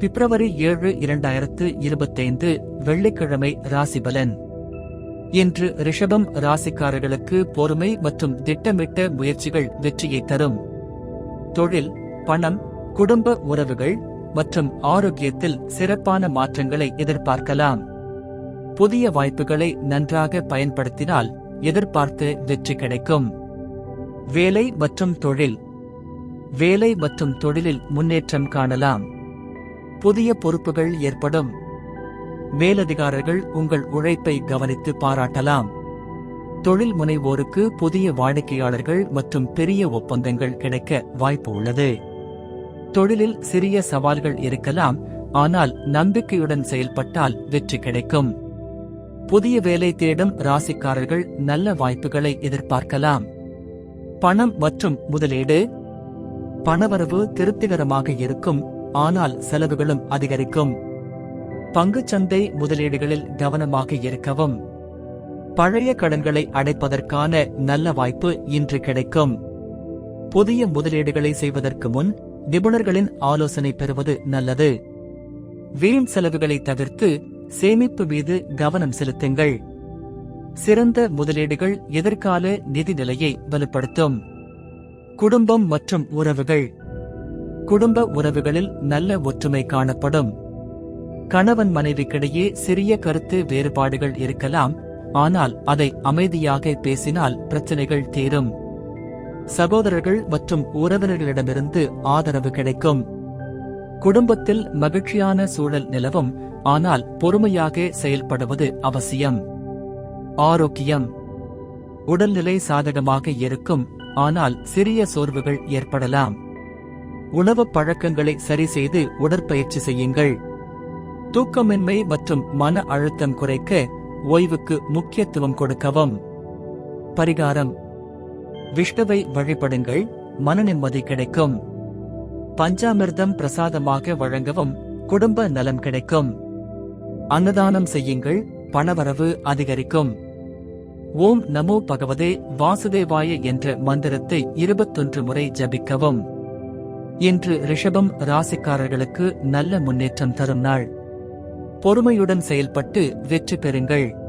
பிப்ரவரி ஏழு இரண்டாயிரத்து இருபத்தைந்து வெள்ளிக்கிழமை ராசிபலன். இன்று ரிஷபம் ராசிக்காரர்களுக்கு பொறுமை மற்றும் திட்டமிட்ட முயற்சிகள் வெற்றியை தரும். தொழில் பணம் குடும்ப உறவுகள் மற்றும் ஆரோக்கியத்தில் சிறப்பான மாற்றங்களை எதிர்பார்க்கலாம். புதிய வாய்ப்புகளை நன்றாக பயன்படுத்தினால் எதிர்பார்த்து வெற்றி கிடைக்கும். வேலை மற்றும் தொழில். வேலை மற்றும் தொழிலில் முன்னேற்றம் காணலாம். புதிய பொறுப்புகள் ஏற்படும். மேலதிகாரிகள் உங்கள் உழைப்பை கவனித்து பாராட்டலாம். தொழில் முனைவோருக்கு புதிய வாடிக்கையாளர்கள் மற்றும் பெரிய ஒப்பந்தங்கள் கிடைக்க வாய்ப்பு உள்ளது. தொழிலில் சிறிய சவால்கள் இருக்கலாம் ஆனால் நம்பிக்கையுடன் செயல்பட்டால் வெற்றி கிடைக்கும். புதிய வேலை தேடும் ராசிக்காரர்கள் நல்ல வாய்ப்புகளை எதிர்பார்க்கலாம். பணம் மற்றும் முதலீடு. பணவரவு திருப்திகரமாக இருக்கும் ஆனால் செலவுகளும் அதிகரிக்கும். பங்குச்சந்தை முதலீடுகளில் கவனமாக இருக்கவும். பழைய கடன்களை அடைப்பதற்கான நல்ல வாய்ப்பு இன்று கிடைக்கும். புதிய முதலீடுகளை செய்வதற்கு முன் நிபுணர்களின் ஆலோசனை பெறுவது நல்லது. வீண் செலவுகளை தவிர்த்து சேமிப்பு மீது கவனம் செலுத்துங்கள். சிறந்த முதலீடுகள் எதிர்கால நிதி நிலையை வலுப்படுத்தும். குடும்பம் மற்றும் உறவுகள். குடும்ப உறவுகளில் நல்ல ஒற்றுமை காணப்படும். கணவன் மனைவிக்கிடையே சிறிய கருத்து வேறுபாடுகள் இருக்கலாம் ஆனால் அதை அமைதியாக பேசினால் பிரச்சனைகள் தீரும். சகோதரர்கள் மற்றும் உறவினர்களிடமிருந்து ஆதரவு கிடைக்கும். குடும்பத்தில் மகிழ்ச்சியான சூழல் நிலவும் ஆனால் பொறுமையாக செயல்படுவது அவசியம். ஆரோக்கியம். உடல்நிலை சாதகமாக இருக்கும் ஆனால் சிறிய சோர்வுகள் ஏற்படலாம். உணவு பழக்கங்களை சரிசெய்து உடற்பயிற்சி செய்யுங்கள். தூக்கமின்மை மற்றும் மன அழுத்தம் குறைக்க ஓய்வுக்கு முக்கியத்துவம் கொடுக்கவும். பரிகாரம். விஷ்ணுவை வழிபடுங்கள் மன நிம்மதி கிடைக்கும். பஞ்சாமிர்தம் பிரசாதமாக வழங்கவும் குடும்ப நலம் கிடைக்கும். அன்னதானம் செய்யுங்கள் பணவரவு அதிகரிக்கும். ஓம் நமோ பகவதே வாசுதேவாய என்ற மந்திரத்தை இருபத்தொன்று முறை ஜபிக்கவும். இன்று ரிஷபம் ராசிக்காரர்களுக்கு நல்ல முன்னேற்றம் தரும் நாள். பொறுமையுடன் செயல்பட்டு வெற்றி பெறுங்கள்.